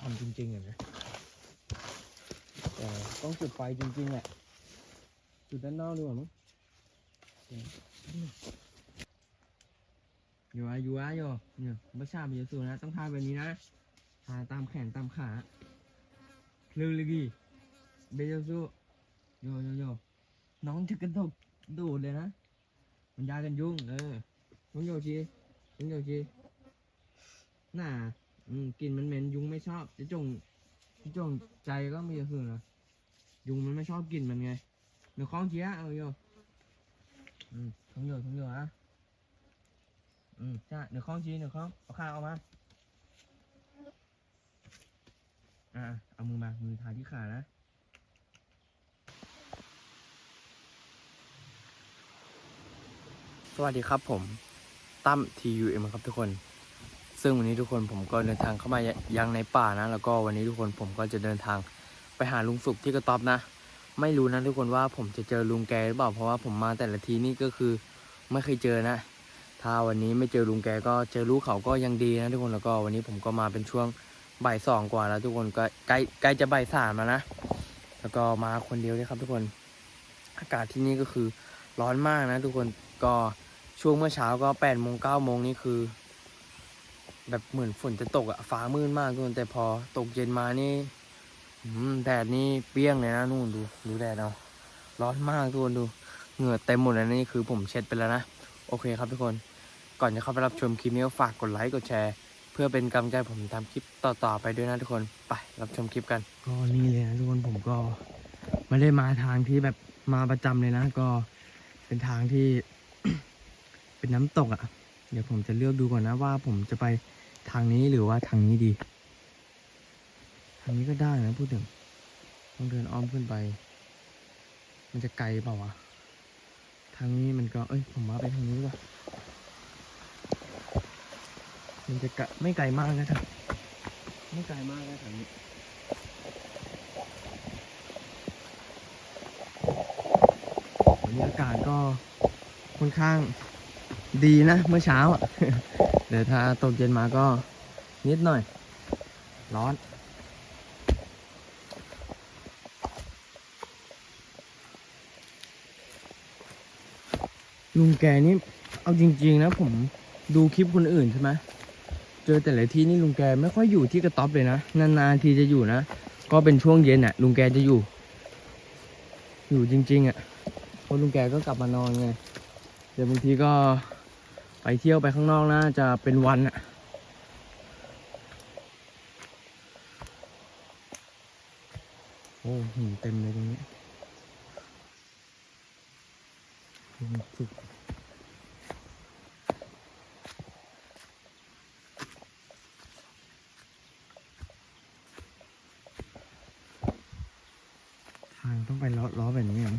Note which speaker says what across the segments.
Speaker 1: คนถ้าเราทำจริงๆอะนะแต่ต้องจุดไฟจริงๆแหละจุดด้านนอกดีกว่ามั้งอยู่อะอยู่อะอยู่เนี่ยไม่ชาไปเยอะสุดนะ ต้องทาแบบนี้นะทาตามแขนตามขาเร็วเลยกี่เบยซูโยโยโยน้องจะกระดกโดดเลยนะ มันยากันยุ่งเออน้องโยชีน้องโยชีน่า อืมกลิ่นมันเหม็นยุงไม่ชอบจะจงจะจงใจก็ม่คือนะยุงมันไม่ชอบกลิ่นมันไงเดี๋ยวคล้องเชียเอาโยอืมท้งโยท้องโยฮะอืมใช่เดี๋ยวคล้องชีเดี๋ยวคล้องเอาข้าวเอามาอ่าเอามือมามือทาที่ขานะสวัสดีครับผมตั้ม TUM ครับทุกคน ซึ่งวันนี้ทุกคนผมก็เดินทางเข้ามายังในป่านะ แล้วก็วันนี้ทุกคนผมก็จะเดินทางไปหาลุงสุกที่กระต๊อบนะ ไม่รู้นะทุกคนว่าผมจะเจอลุงแกหรือเปล่า เพราะว่าผมมาแต่ละทีนี่ก็คือไม่เคยเจอนะ ถ้าวันนี้ไม่เจอลุงแกก็เจอลูกเขาก็ยังดีนะทุกคน แล้วก็วันนี้ผมก็มาเป็นช่วงบ่ายสองกว่าแล้วทุกคนก็ใกล้ใกล้จะบ่ายสามแล้วนะ แล้วก็มาคนเดียวเลยครับทุกคน อากาศที่นี่ก็คือร้อนมากนะ ทุกคน ก็ช่วงเมื่อเช้าก็แปดโมงเก้าโมงนี่คือ แบบเหมือนฝนจะตกอะฟ้ามืดมากทุกคนแต่พอตกเย็นมานี่แดดนี่เปรี้ยงเลยนะนู่นดูดูแดดเอาร้อนมากทุกคนดูเหงื่อเต็มหมดเลยนะนี่คือผมเช็ดไปแล้วนะโอเคครับทุกคนก่อนจะเข้าไปรับชมคลิปนี้ก็ฝากกดไลค์กดแชร์ เพื่อเป็นกำลังใจผมทำคลิปต่อๆไปด้วยนะทุกคนไปรับชมคลิปกันก็นี่เลยนะทุกคนผมก็ไม่ได้มาทางที่แบบมาประจำเลยนะ ก็เป็นทางที่ เป็นน้ำตกอะ่ะ เดี๋ยวผมจะเลือกดูก่อนนะว่าผมจะไป ทางนี้หรือว่าทางนี้ดี ทางนี้ก็ได้นะพูดถึงต้องเดินอ้อมขึ้นไป มันจะไกลเปล่าวะ ทางนี้มันก็ เอ้ย ผมว่าไปทางนี้ดีกว่า มันจะไกลไม่ไกลมากนะท่านไม่ไกลมากนะทางนี้วันนี้อากาศก็ค่อนข้าง ดีนะ เมื่อเช้าอะ เดี๋ยวถ้าตกเย็นมาก็นิดหน่อย ร้อนลุงแกนี่เอาจริง ๆ นะ ผมดูคลิปคนอื่นใช่ไหมเจอแต่ละที่นี่ลุงแกไม่ค่อยอยู่ที่กระต๊อบเลยนะนานๆทีจะอยู่นะก็เป็นช่วงเย็นอะ ลุงแกจะอยู่ อยู่จริง ๆ อะเพราะลุงแกก็กลับมานอนไงเดี๋ยวบางทีก็ เที่ยวไปข้างนอกนะจะเป็นวันอะโอ้หินเต็มเลยตรงนี้สุดทางต้องไปล้อล้อแบบนี้เหรอ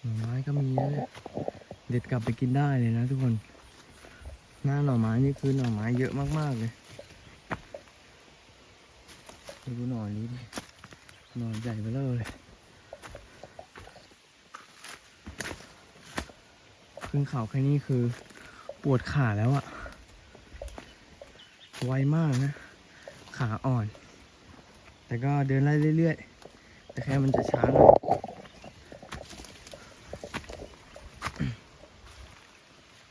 Speaker 1: หน่อไม้ก็มีนะเนี่ยเด็ดก ลับไปกินได้เลยนะทุกคน หน้าหน่อไม้นี่คือหน่อไม้เยอะมากๆเลยดูหน่อนี้ดิหน่อใหญ่เบ้อเร่อเลยขึ้นเขาแค่นี้คือปวดขาแล้วอะไวมากนะ ขาอ่อน แต่ก็เดินไล่เรื่อยๆ แต่แค่มันจะช้าหน่อย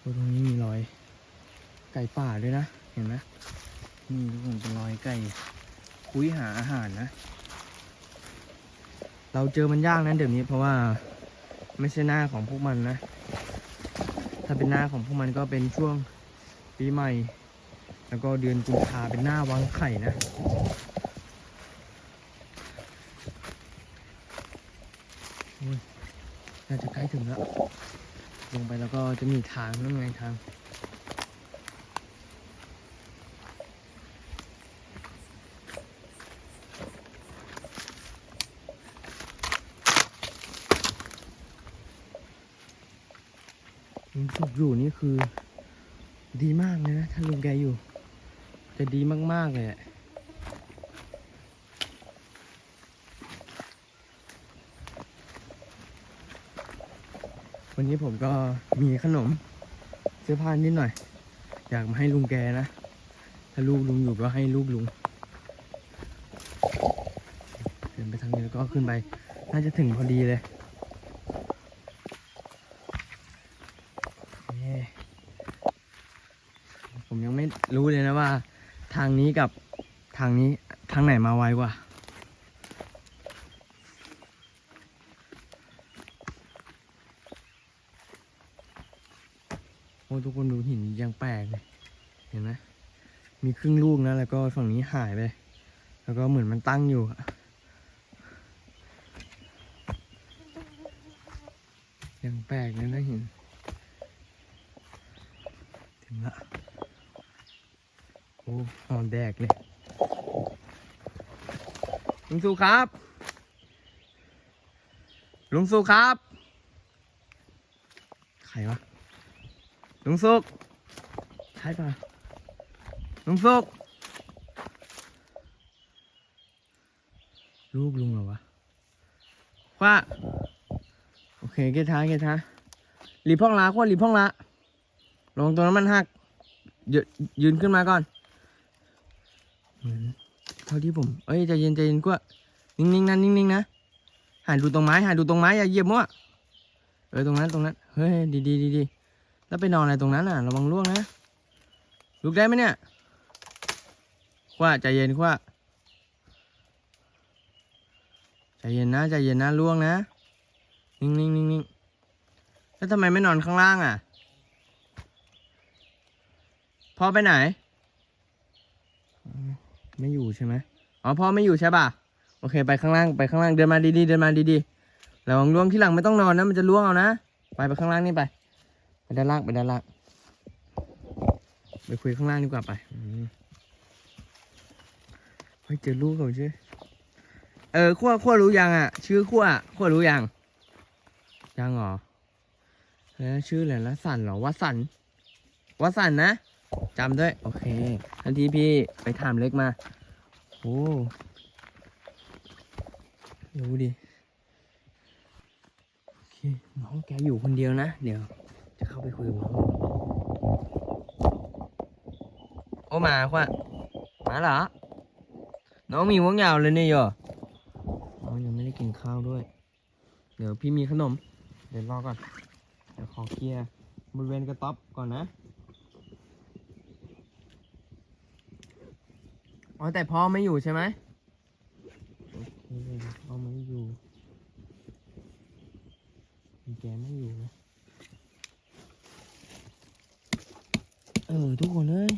Speaker 1: โอ้ตรงนี้มีรอยไก่ป่าด้วยนะ เห็นไหมนี่ทุกคนเป็นรอยไก่ คุยหาอาหารนะ เราเจอมันยากนะเดี๋ยวนี้เพราะว่าไม่ใช่หน้าของพวกมันนะ ถ้าเป็นหน้าของพวกมันก็เป็นช่วงปีใหม่ แล้วก็เดือนกุมภาเป็นหน้าวางไข่นะน่าจะใกล้ถึงแล้ว ลงไปแล้วก็จะมีทางนั่นไงทาง อยู่นี่คือ ดีมากเลยนะถ้าลุงแกอยู่ จะดีมาก ๆ เลยวันนี้ผมก็มีขนมเสื้อผ้านิดหน่อย อยากมาให้ลุงแกนะ ถ้าลูกลุงอยู่ก็ให้ลูกลุงเดินไปทางนี้แล้วก็ขึ้นไป น่าจะถึงพอดีเลยเย้ผมยังไม่รู้เลยนะว่า ทางนี้กับทางนี้ทางไหนมาไวกว่าโอ้ทุกคนดูหินยังแปลกเลยเห็นไหมมีครึ่งลูกนะ แล้วก็ฝั่งนี้หายไป แล้วก็เหมือนมันตั้งอยู่อะยังแปลกเลยนะหินถึงละ โอ้หอนแดกเลยลุงสุครับ ลุงสุครับ ใครวะ ลุงสุกใช่ปะลุงสุกลูกลุงเหรอวะ ว่า โอเคเกท้าเกท้าหลีบห้องละขวดหลีบห้องละลงตรงนั้นมันหักยืนยืนขึ้นมาก่อน เหมือนเท่าที่ผม เอ้ยใจเย็นใจเย็นกว่านิ่งๆนะนิ่งๆนะหันดูตรงไม้หันดูตรงไม้อย่าเหยียบมั่วเออตรงนั้นตรงนั้นเฮ้ยดีดีดีดีแล้วไปนอนอะไรตรงนั้นอะระวังล่วงนะลุกได้ไหมเนี่ยคว้าใจเย็นคว้าใจเย็นนะใจเย็นนะล่วงนะ นิ่งนิ่งนิ่งนิ่งแล้วทำไมไม่นอนข้างล่างอะพ่อไปไหน ไม่อยู่ใช่ไหมอ๋อพ่อไม่อยู่ใช่ป่ะโอเค ไปข้างล่างไปข้างล่างเดินมาดีๆเดินมาดีๆระวังล่วงที่หลังไม่ต้องนอนนะมันจะล่วงเอานะไปไปข้างล่างนี่ไปไปด้านล่างไปด้านล่างไปคุยข้างล่างดีกว่าไปเฮ้ยเจอลูกเขาใช่เออขั้วขั้วรู้ยังอะ ชื่อขั้วขั้วรู้ยังยังเหรอแล้วชื่ออะไรละสันเหรอวัสันวัสันนะ จำด้วย โอเคทันทีพี่ไปถามเล็กมา โอ้ดูดิโอเคน้องแกอยู่คนเดียวนะ เดี๋ยว จะเข้าไปคุยกับน้องโอ้มาขวะมาเหรอ น้องมีวงยาวเลยเนี่ยโยน้องยังไม่ได้กินข้าวด้วย เดี๋ยวพี่มีขนม เดี๋ยวรอก่อน เดี๋ยวขอเคลียร์บริเวณกระต๊อบก่อนนะ อ๋อแต่พ่อไม่อยู่ใช่ไหมโอเคพ่อไม่อยู่แกไม่อยู่นะเออทุกคนเลย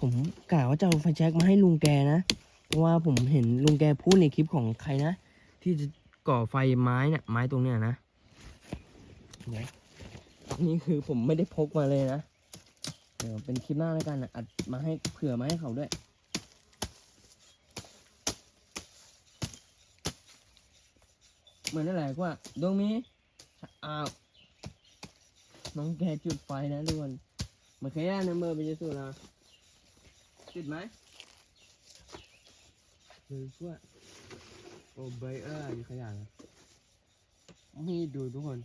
Speaker 1: ผมกะว่าจะเอาไฟแช็กมาให้ลุงแกนะ เพราะว่าผมเห็นลุงแกพูดในคลิปของใครนะ ที่จะก่อไฟไม้เนี่ยไม้ตรงเนี้ยนะเดี๋ยนี่คือผมไม่ได้พกมาเลยนะ เดี๋ยวเป็นคลิปหน้าแล้วกันนะอัดมาให้เผื่อมาให้เขาด้วย เหมือนอะไรกว่าดวงมีอ้าวน้องแกจุดไฟนะทุกคนมาเคยนะเมื่อไปจะสู้นะติดไหมคือพวกโอ้เบเออร์อยู่ขยันนี่ดูทุกคน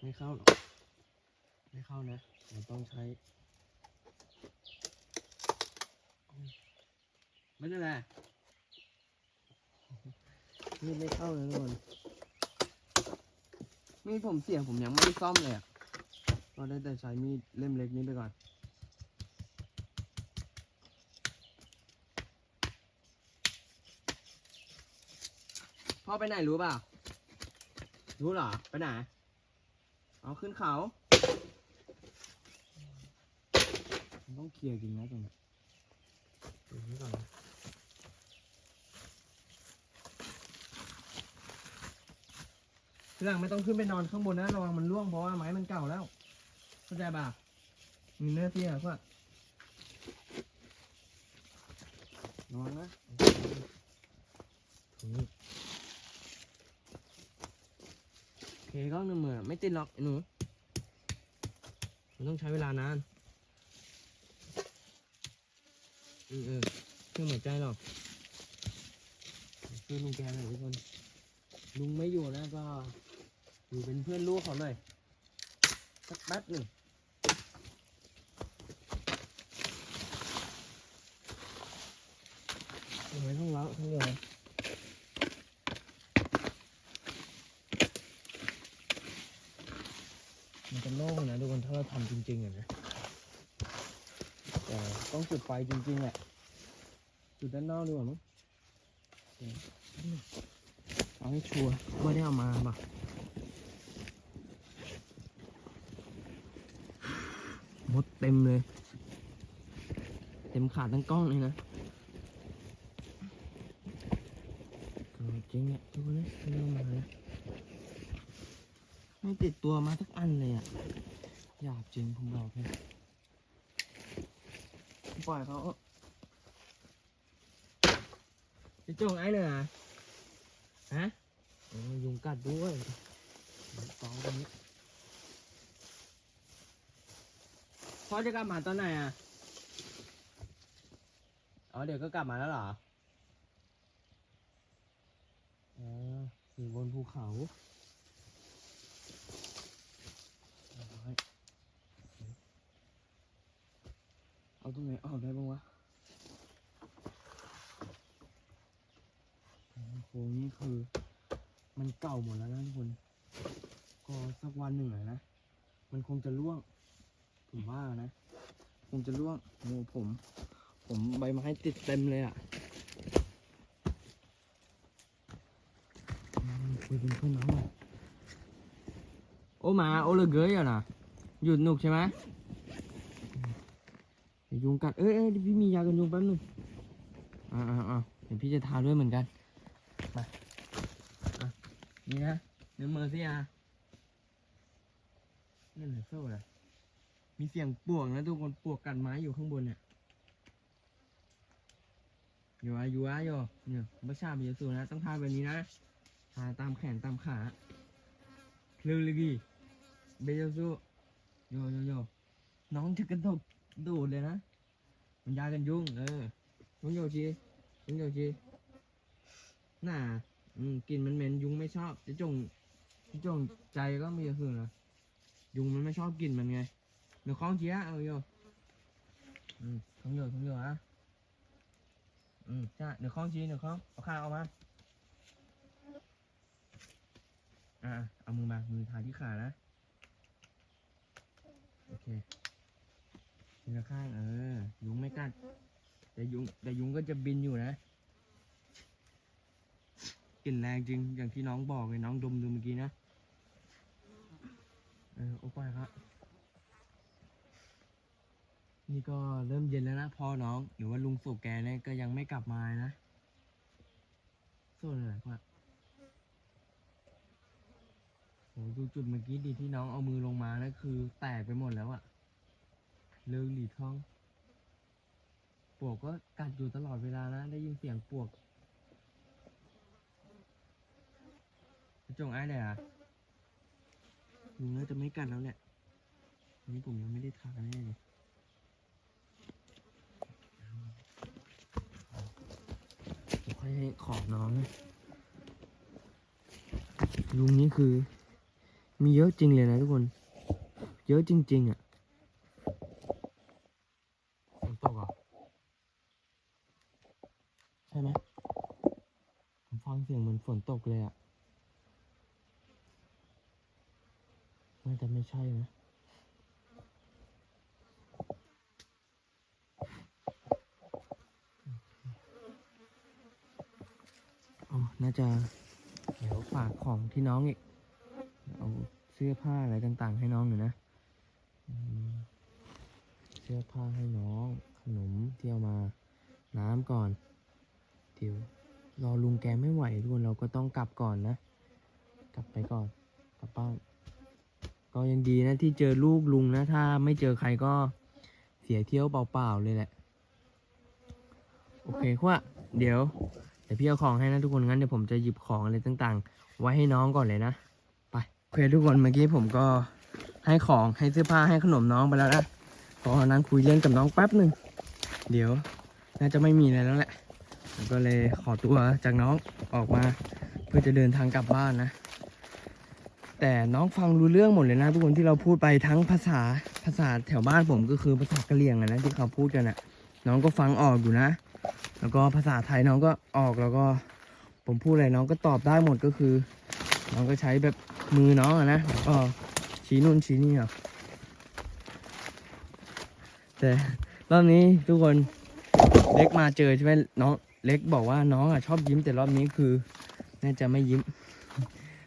Speaker 1: ไม่เข้าหรอกไม่เข้านะเราต้องใช้ ไม่ได้แหละ นี่ไม่เข้าเลยทุกคนมีดผมเสียผมยังไม่ได้ซ่อมเลยอะก็ได้แต่ใช้มีดเล่มเล็กนี้ไปก่อนพ่อไปไหนรู้เปล่า รู้เหรอ ไปไหน เอาขึ้นเขา ต้องเคลียร์จริงนะตรงนี้ดี๋ยวนี้ก่อนนะ ทีหลังไม่ต้องขึ้นไปนอนข้างบนนะระวังมันร่วงเพราะว่าไม้มันเก่าแล้วเข้าใจป่ะมีเนื้อเสียก็ระวังนะถุงนี้โอเคก็หนึ่งมือไม่ติดหรอกไอ้หนูมันต้องใช้เวลานานเออเออเครื่องหมายใจหรอกช่วยลุงแกหน่อยทุกคนลุงไม่อยู่นะก็ อยู่เป็นเพื่อนลูกเขาหน่อยสักแป๊บหนึ่งทำไมต้องล้างทั้งเลยมันจะโล่งนะทุกคนถ้าเราทำจริงๆอะนะแต่ต้องจุดไฟจริงๆแหละจุดด้านนอกดีกว่ามั้งเดี๋ยวแป๊บนึงเอาให้ชัวร์ว่าได้เอามาป่ะ มดเต็มเลย เต็มขาดตั้งกล้องเลยนะจริงเนี่ยทุกคนนะไม่ได้เอามานะไม่ติดตัวมาสักอันเลยอะหยาบจริงผมบอกเลยปล่อยเขาจะจงไอ้เลยอะฮะโอ้ยุงกัดด้วยสองคนนี้ พ่อจะกลับมาตอนไหนอะ อ๋อเดี๋ยวก็กลับมาแล้วเหรอ อ๋ออยู่บนภูเขาเอาตรงไหนออกได้บ้างวะอ๋อโครงนี้คือ มันเก่าหมดแล้วนะทุกคน ก็สักวันหนึ่งอะนะ มันคงจะร่วง ผมว่านะคงจะร่วงโอ้ผม ผมใบไม้ติดเต็มเลยอะคุยเป็นเพื่อนน้องหน่อยโอ้มาโอ้เลยเกยอะนะหยุดหนุกใช่ไหมยุงกัดเอ้ยพี่มียากันยุงแป๊บนึงอ่าอ่าอ่าเดี๋ยวพี่จะทาด้วยเหมือนกันมาอะนี่นะเนื้อมือสิอะนี่เหลือโซ่เลย มีเสียงปวกนะทุกคนปวกกัดไม้อยู่ข้างบนเนี่ยอยู่อะอยู่อะโยเนี่ยไม่ชาบิยสูนะ ต้องทาแบบนี้นะทาตามแขนตามขาคลือเลยกี่เบยสูโยโยโยน้องจะกระดกดูดเลยนะ มันยากันยุงเออยุงโยชียุงโยชีน่าอืมกลินมันเหม็นยุงไม่ชอบจะจงจะจงใจก็ไม่จะคือนะยุงมันไม่ชอบกลิ่นมันไง được con chị á ừ vô ừ không vô không vô hả ừ cha được con chi được không เอาข้าวเอามาอ่าเอามือมามือทาที่ขานะโอเคทีละข้างเออ ยุงไม่กัดแต่ยุงแต่ยุงก็จะบินอยู่นะกลิ่นแรงจริงอย่างที่น้องบอกเลยน้องดมดูเมื่อกี้นะเออโอ้ไปครับ นี่ก็เริ่มเย็นแล้วนะพ่อน้องหรือว่าลุงสุกแกเนี่ยก็ยังไม่กลับมานะโซ่เลยพ่อโหดูจุดเมื่อกี้ดีที่น้องเอามือลงมานะคือแตกไปหมดแล้วอะเลิกหลีท้อง ปวกก็กัดอยู่ตลอดเวลานะ ได้ยินเสียงปวกจะจงไอ้เลยอะลุงน่าจะไม่กัดแล้วแหละอันนี้ผมยังไม่ได้ทาแน่เลย เดี๋ยวค่อย ให้ขอบน้องนะลุงนี้คือ มีเยอะจริงเลยนะทุกคน เยอะจริง ๆ อะฝนตกอะใช่ไหมผมฟังเสียงเหมือนฝนตกเลยอะน่าจะไม่ใช่นะ น่าจะเดี๋ยวฝากของที่น้องอีก เอาเสื้อผ้าอะไรต่างๆ ให้น้องหน่อยนะเสื้อผ้าให้น้อง ขนมที่เอามา น้ำก่อน เดี๋ยวรอลุงแกไม่ไหวทุกคนเราก็ต้องกลับก่อนนะ กลับไปก่อน กลับบ้าน ก็ยังดีนะที่เจอลูกลุงนะ ถ้าไม่เจอใครก็เสียเที่ยวเปล่าๆเลยแหละ โอเคว่าเดี๋ยว ดี๋ยวพี่เอาของให้นะทุกคนงั้นเดี๋ยวผมจะหยิบของอะไรต่างๆ ไว้ให้น้องก่อนเลยนะไปโอเคทุกคนเมื่อกี้ผมก็ให้ของให้เสื้อผ้าให้ขนมน้องไปแล้วนะก็นั่งคุยเล่นกับน้องแป๊บหนึ่งเดี๋ยว น่าจะไม่มีอะไรแล้วแหละผมก็เลยขอตัวจากน้องออกมาเพื่อจะเดินทางกลับบ้านนะ แต่น้องฟังรู้เรื่องหมดเลยนะทุกคนที่เราพูดไปทั้งภาษาภาษาแถวบ้านผมก็คือภาษากะเหรี่ยงนะที่เขาพูดกันอะน้องก็ฟังออกอยู่นะ แล้วก็ภาษาไทยน้องก็ออกแล้วก็ผมพูดอะไรน้องก็ตอบได้หมดก็คือ น้องก็ใช้แบบมือน้องอะนะแล้วก็ชี้นู่นชี้นี่อะแต่รอบนี้ทุกคนเล็กมาเจอใช่ไหมน้องเล็กบอกว่าน้องอะชอบยิ้มแต่รอบนี้คือ น่าจะไม่ยิ้ม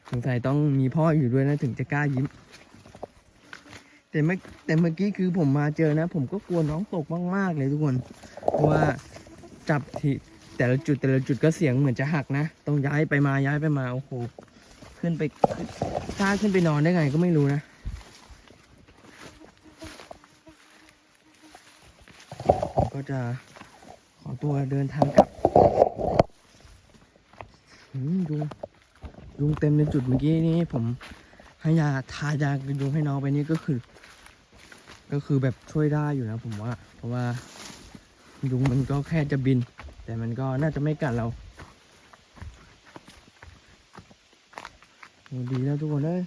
Speaker 1: สงสัยต้องมีพ่ออยู่ด้วยนะถึงจะกล้ายิ้ม แต่เมื่อแต่เมื่อกี้คือผมมาเจอนะ ผมก็กลัวน้องตกมากๆเลยทุกคน เพราะว่า จับที่แต่ละจุดแต่ละจุดก็เสียงเหมือนจะหักนะ ต้องย้ายไปมาย้ายไปมาโอ้โหขึ้นไปขึ้นกล้าขึ้นไปนอนได้ไงก็ไม่รู้นะก็จะขอตัวเดินทางกลับดูยุงเต็มในจุดเมื่อกี้นี้ผมให้ยาทายายุงให้น้องไปนี่ก็คือ ก็คือแบบช่วยได้อยู่นะผมว่า เพราะว่า ยุงมันก็แค่จะบิน แต่มันก็น่าจะไม่กัดเราดีแล้วทุกคนเลย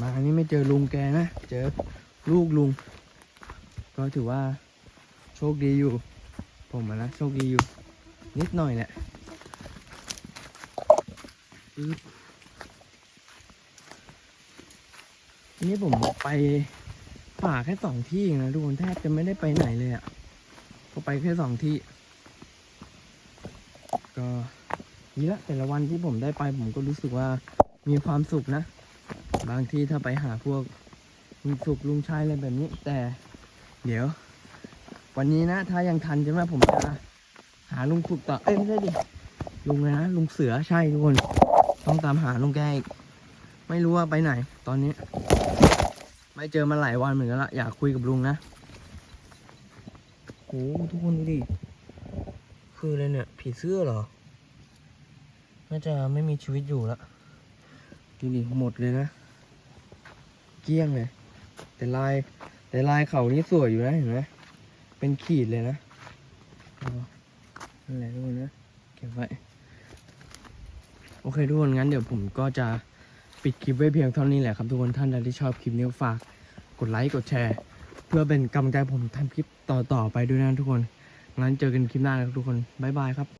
Speaker 1: มาอันนี้ไม่เจอลุงแกนะ เจอลูกลุง ก็ถือว่าโชคดีอยู่ ผมอะนะโชคดีอยู่ นิดหน่อยแหละนี้ผมไปป่าแค่สองที่นะทุกคนแทบจะไม่ได้ไปไหนเลยอะ่ะ็ไปแค่สองที่ ก็นี่ละแต่ละวันที่ผมได้ไปผมก็รู้สึกว่ามีความสุขนะ บางที่ถ้าไปหาพวกลุงสุกลุงชายอะไรแบบนี้ แต่เดี๋ยว วันนี้นะ ถ้ายังทันใช่ไหมผมจะหาลุงสุกต่อเอ้ยไม่ใช่ดิลุงนะลุงเสือใช่ทุกคน ต้องตามหาลุงแกอีกไม่รู้ว่าไปไหน ตอนนี้ ไม่เจอมาหลายวันเหมือนกันละอยากคุยกับลุงนะ โอ้ทุกคนดูดิ คืออะไรเนี่ย ผีเสื้อเหรอ น่าจะไม่มีชีวิตอยู่ละดูดิหมดเลยนะ เกลี้ยงเลย แต่ลายแต่ลายเขานี่สวยอยู่นะเห็นไหมเป็นขีดเลยนะอ๋อนั่นแหละทุกคนนะเก็บไว้ โอเคทุกคนงั้นเดี๋ยวผมก็จะปิดคลิปไว้เพียงเท่านี้แหละครับทุกคนท่านใดที่ชอบคลิปนี้ฝากกดไลค์กดแชร์ เพื่อเป็นกำลังใจผมทำคลิปต่อๆไปด้วยนะทุกคน งั้นเจอกันคลิปหน้านะครับทุกคน บ๊ายบายครับ